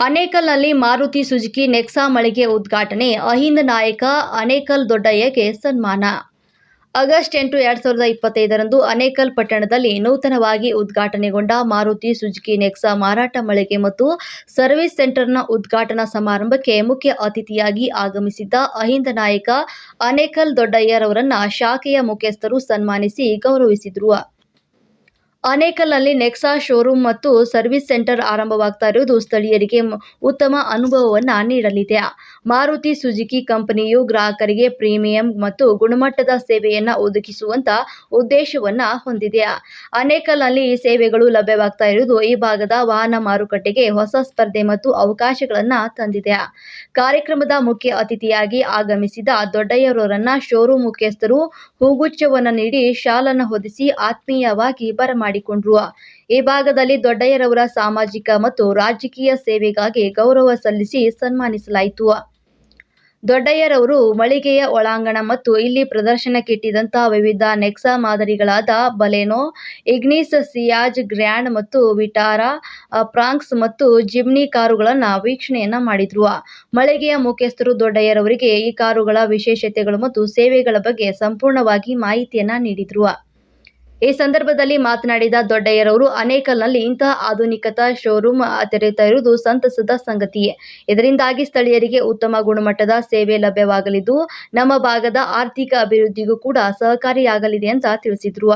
ಅನೇಕಲ್ನಲ್ಲಿ Maruti Suzuki Nexa ಮಳಿಗೆ ಉದ್ಘಾಟನೆ, ಅಹಿಂದ ನಾಯಕ ಅನೇಕಲ್ ದೊಡ್ಡಯ್ಯಗೆ ಸನ್ಮಾನ. ಆಗಸ್ಟ್ ಎಂಟು ಎರಡು ಸಾವಿರದ ಇಪ್ಪತ್ತೈದರಂದು ಅನೇಕಲ್ ಪಟ್ಟಣದಲ್ಲಿ ನೂತನವಾಗಿ ಉದ್ಘಾಟನೆಗೊಂಡ ಮಾರುತಿ ಸುಜುಕಿ ನೆಕ್ಸಾ ಮಾರಾಟ ಮಳಿಗೆ ಮತ್ತು ಸರ್ವಿಸ್ ಸೆಂಟರ್ನ ಉದ್ಘಾಟನಾ ಸಮಾರಂಭಕ್ಕೆ ಮುಖ್ಯ ಅತಿಥಿಯಾಗಿ ಆಗಮಿಸಿದ್ದ ಅಹಿಂದ ನಾಯಕ ಅನೇಕಲ್ ದೊಡ್ಡಯ್ಯರವರನ್ನ ಶಾಖೆಯ ಮುಖ್ಯಸ್ಥರು ಸನ್ಮಾನಿಸಿ ಗೌರವಿಸಿದರು. ಅನೇಕಲ್ನಲ್ಲಿ ನೆಕ್ಸಾ ಶೋರೂಮ್ ಮತ್ತು ಸರ್ವಿಸ್ ಸೆಂಟರ್ ಆರಂಭವಾಗ್ತಾ ಇರುವುದು ಸ್ಥಳೀಯರಿಗೆ ಉತ್ತಮ ಅನುಭವವನ್ನು ನೀಡಲಿದೆ. ಮಾರುತಿ ಸುಜುಕಿ ಕಂಪನಿಯು ಗ್ರಾಹಕರಿಗೆ ಪ್ರೀಮಿಯಂ ಮತ್ತು ಗುಣಮಟ್ಟದ ಸೇವೆಯನ್ನು ಒದಗಿಸುವಂತ ಉದ್ದೇಶವನ್ನ ಹೊಂದಿದೆ. ಅನೇಕಲ್ನಲ್ಲಿ ಈ ಸೇವೆಗಳು ಲಭ್ಯವಾಗ್ತಾ ಇರುವುದು ಈ ಭಾಗದ ವಾಹನ ಮಾರುಕಟ್ಟೆಗೆ ಹೊಸ ಸ್ಪರ್ಧೆ ಮತ್ತು ಅವಕಾಶಗಳನ್ನ ತಂದಿದೆ. ಕಾರ್ಯಕ್ರಮದ ಮುಖ್ಯ ಅತಿಥಿಯಾಗಿ ಆಗಮಿಸಿದ ದೊಡ್ಡಯ್ಯರವರನ್ನ ಶೋರೂಮ್ ಮುಖ್ಯಸ್ಥರು ಹೂಗುಚ್ಛವನ್ನು ನೀಡಿ ಶಾಲನ್ನು ಹೊದಿಸಿ ಆತ್ಮೀಯವಾಗಿ ಬರಮಾಡಿಕೊಂಡ್ರು ಈ ಭಾಗದಲ್ಲಿ ದೊಡ್ಡಯ್ಯರವರ ಸಾಮಾಜಿಕ ಮತ್ತು ರಾಜಕೀಯ ಸೇವೆಗಾಗಿ ಗೌರವ ಸಲ್ಲಿಸಿ ಸನ್ಮಾನಿಸಲಾಯಿತು. ದೊಡ್ಡಯ್ಯರವರು ಮಳಿಗೆಯ ಒಳಾಂಗಣ ಮತ್ತು ಇಲ್ಲಿ ಪ್ರದರ್ಶನಕ್ಕಿಟ್ಟಿದ್ದಂತಹ ವಿವಿಧ ನೆಕ್ಸಾ ಮಾದರಿಗಳಾದ ಬಲೆನೋ, ಇಗ್ನಿಸ್, ಸಿಯಾಜ್, ಗ್ರ್ಯಾಂಡ್ ಮತ್ತು ವಿಟಾರಾ ಪ್ರಾಂಕ್ಸ್ ಮತ್ತು ಜಿಮ್ನಿ ಕಾರುಗಳನ್ನು ವೀಕ್ಷಣೆಯನ್ನ ಮಾಡಿದ್ರು. ಮಳಿಗೆಯ ಮುಖ್ಯಸ್ಥರು ದೊಡ್ಡಯ್ಯರವರಿಗೆ ಈ ಕಾರುಗಳ ವಿಶೇಷತೆಗಳು ಮತ್ತು ಸೇವೆಗಳ ಬಗ್ಗೆ ಸಂಪೂರ್ಣವಾಗಿ ಮಾಹಿತಿಯನ್ನ ನೀಡಿದ್ರು. ಈ ಸಂದರ್ಭದಲ್ಲಿ ಮಾತನಾಡಿದ ದೊಡ್ಡಯ್ಯರವರು, ಅನೇಕಲ್ನಲ್ಲಿ ಇಂತಹ ಆಧುನಿಕತಾ ಶೋರೂಮ್ ತೆರೆಯುತ್ತಾ ಇರುವುದು ಸಂತಸದ ಸಂಗತಿಯೇ ಇದರಿಂದಾಗಿ ಸ್ಥಳೀಯರಿಗೆ ಉತ್ತಮ ಗುಣಮಟ್ಟದ ಸೇವೆ ಲಭ್ಯವಾಗಲಿದ್ದು, ನಮ್ಮ ಭಾಗದ ಆರ್ಥಿಕ ಅಭಿವೃದ್ಧಿಗೂ ಕೂಡ ಸಹಕಾರಿಯಾಗಲಿದೆ ಅಂತ ತಿಳಿಸಿದ್ರು.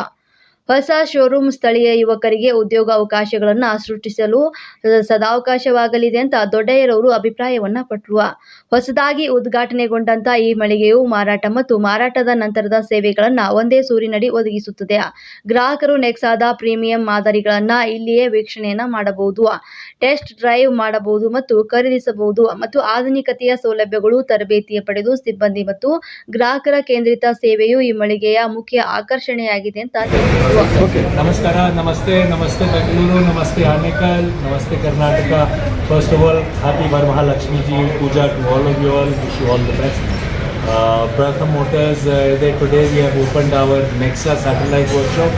ಹೊಸ ಶೋರೂಮ್ ಸ್ಥಳೀಯ ಯುವಕರಿಗೆ ಉದ್ಯೋಗ ಅವಕಾಶಗಳನ್ನು ಸೃಷ್ಟಿಸಲು ಸದಾವಕಾಶವಾಗಲಿದೆ ಅಂತ ದೊಡ್ಡಯ್ಯರವರು ಅಭಿಪ್ರಾಯವನ್ನ ಪಟ್ಟರು ಹೊಸದಾಗಿ ಉದ್ಘಾಟನೆಗೊಂಡಂತ ಈ ಮಳಿಗೆಯು ಮಾರಾಟ ಮತ್ತು ಮಾರಾಟದ ನಂತರದ ಸೇವೆಗಳನ್ನ ಒಂದೇ ಸೂರಿನಡಿ ಒದಗಿಸುತ್ತದೆ. ಗ್ರಾಹಕರು ನೆಕ್ಸಾದ ಪ್ರೀಮಿಯಂ ಮಾದರಿಗಳನ್ನ ಇಲ್ಲಿಯೇ ವೀಕ್ಷಣೆಯನ್ನ ಮಾಡಬಹುದು, ಟೆಸ್ಟ್ ಡ್ರೈವ್ ಮಾಡಬಹುದು ಮತ್ತು ಖರೀದಿಸಬಹುದು ಮತ್ತು ಆಧುನಿಕತೆಯ ಸೌಲಭ್ಯಗಳು ತರಬೇತಿಯ ಪಡೆದು ಸಿಬ್ಬಂದಿ ಮತ್ತು ಗ್ರಾಹಕರ ಕೇಂದ್ರಿತ ಸೇವೆಯು ಈ ಮಳಿಗೆಯ ಮುಖ್ಯ ಆಕರ್ಷಣೆಯಾಗಿದೆ ಅಂತ ತಿಳಿಸಿದರು ನಮಸ್ಕಾರ ನಮಸ್ತೆ ನಮಸ್ತೆ ಬೆಂಗಳೂರು ನಮಸ್ತೆ ಆನೇಕಲ್ ನಮಸ್ತೆ Karnataka first of all happy Varamahalakshmi ji puja to all of you all wish you all the best Pratham Motors, uh, they, today we have opened our Nexa satellite workshop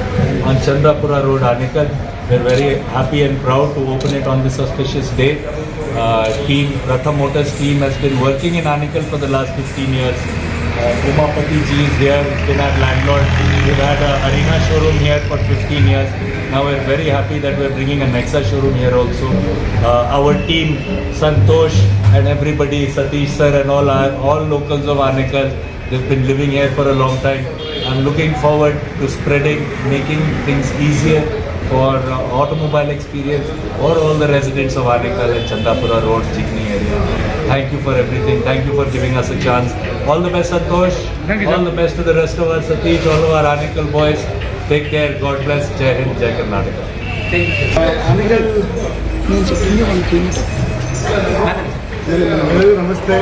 on Chandrapura Road, Anikal. We're very happy and proud to open it on this auspicious day. Uh, team Pratham Motors team has been working in Anikal for the last 15 years. Uh, Umapati ji is here, he's been our landlord. We've had a arena showroom here for 15 years. Now we're very happy that we're bringing a Nexa showroom here also. Uh, our team, Santosh and everybody, Satish sir and all our, all locals of Anekal, they've been living here for a long time. I'm looking forward to spreading, making things easier for uh, automobile experience or all the residents of Anekal and Chandapura Road, Jigni area. Thank you for everything. Thank you for giving us a chance. All the best, Santosh. all the best to the rest of us, Satish, all of our Anekal boys. Take care. God bless. Jai Hind, Jai Karnataka. ಆನೆಗಲ್ ಎಲ್ಲರಿಗೂ ನಮಸ್ತೆ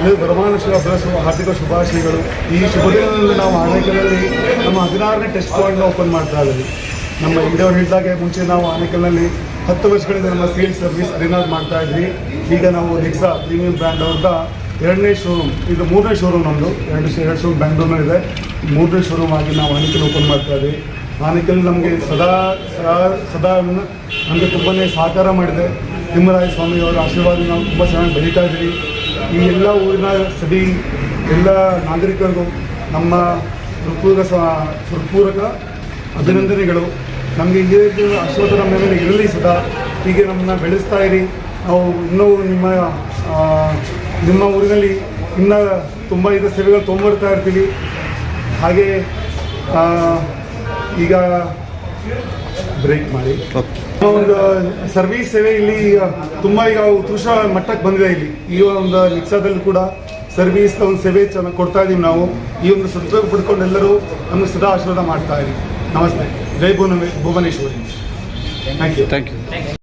ಇದು ವರಮಹಾಲಕ್ಷ್ಮಿ ಹಬ್ಬದ ಶುಭ ಹಾರ್ದಿಕ ಶುಭಾಶಯಗಳು ಈ ಶುಭ ದಿನದಂದು ನಾವು ಆನೇಕಲ್ನಲ್ಲಿ ನಮ್ಮ ಹದಿನಾರನೇ ಟೆಸ್ಟ್ ಪಾಯಿಂಟ್ನ ಓಪನ್ ಮಾಡ್ತಾ ಇದ್ದೀವಿ ನಮ್ಮ ಇಂಡಿಯವ್ರು ಹೇಳಿದಾಗೆ ಮುಂಚೆ ನಾವು ಆನೇಕಲ್ನಲ್ಲಿ ಹತ್ತು ವರ್ಷಗಳಿಂದ ನಮ್ಮ ಸೇಲ್ ಸರ್ವಿಸ್ ಅರಿನಾಲ್ ಮಾಡ್ತಾ ಇದ್ವಿ. ಈಗ ನಾವು ನೆಕ್ಸಾ ಪ್ರೀಮಿಯಂ ಬ್ರ್ಯಾಂಡ್ ಅವ್ರದ ಎರಡನೇ ಶೋರೂಮ್ ಇದು ಮೂರನೇ ಶೋರೂಮ್ ನಮ್ಮದು ಎರಡು ಎರಡು ಶೋರೂಮ್ ಬ್ಯಾಂಗ್ಳೂರ್ನಲ್ಲಿದೆ ಮೂರನೇ ಶೋರೂಮ್ ಆಗಿ ನಾವು ಆನೇಕಲ್ ಓಪನ್ ಮಾಡ್ತಾ ಇದ್ವಿ. ಆನೇಕಲ್ ನಮಗೆ ಸದಾ ಸದಾ ಸದಾ ನಮಗೆ ತುಂಬಾ ಸಹಕಾರ ಮಾಡಿದೆ. ತಿಮ್ಮರಾಯ ಸ್ವಾಮಿ ಅವರ ಆಶೀರ್ವಾದ ನಾವು ತುಂಬ ಚೆನ್ನಾಗಿ ಬೆಳೀತಾ ಇದ್ದೀವಿ. ಈ ಎಲ್ಲ ಊರಿನ ಸದಿ ಎಲ್ಲ ನಾಗರಿಕರಿಗೂ ನಮ್ಮ ಹೃತ್ಪೂರ್ವಕ ಸ್ವ ಅಭಿನಂದನೆಗಳು. ನಮಗೆ ಇದೇ ರೀತಿ ಆಶೀರ್ವಾದ ನಮ್ಮ ಮೇಲೆ ಇರಲಿ ಸದಾ. ಹೀಗೆ ನಮ್ಮನ್ನ ಬೆಳೆಸ್ತಾ ಇರಿ. ನಾವು ಇನ್ನೂ ನಿಮ್ಮ ನಿಮ್ಮ ಊರಿನಲ್ಲಿ ಇನ್ನೂ ತುಂಬ ಇದ ಸೇವೆಗಳು ತೊಗೊಂಬರ್ತಾ ಇರ್ತೀವಿ. ಹಾಗೆ ಈಗ ಬ್ರೇಕ್ ಮಾಡಿ. ಒಂದು ಸರ್ವಿಸ್ ಸೇವೆ ಇಲ್ಲಿ ತುಂಬ ಈಗ ಉತ್ಕೃಷ್ಟ ಮಟ್ಟಕ್ಕೆ ಬಂದಿದೆ ಇಲ್ಲಿ. ಈ ಒಂದು ರಿಕ್ಷಾದಲ್ಲಿ ಕೂಡ ಸರ್ವಿಸ್ ಒಂದು ಸೇವೆ ಚೆನ್ನಾಗಿ ಕೊಡ್ತಾ ಇದ್ದೀವಿ ನಾವು. ಈ ಒಂದು ಸದುಪಯೋಗ ಪಡ್ಕೊಂಡು ಎಲ್ಲರೂ ನಮಗೆ ಸದಾ ಆಶೀರ್ವಾದ ಮಾಡ್ತಾ ಇದ್ದೀವಿ నమస్తే. జై Bhuvana Bhuvaneshwari. Thank you thank you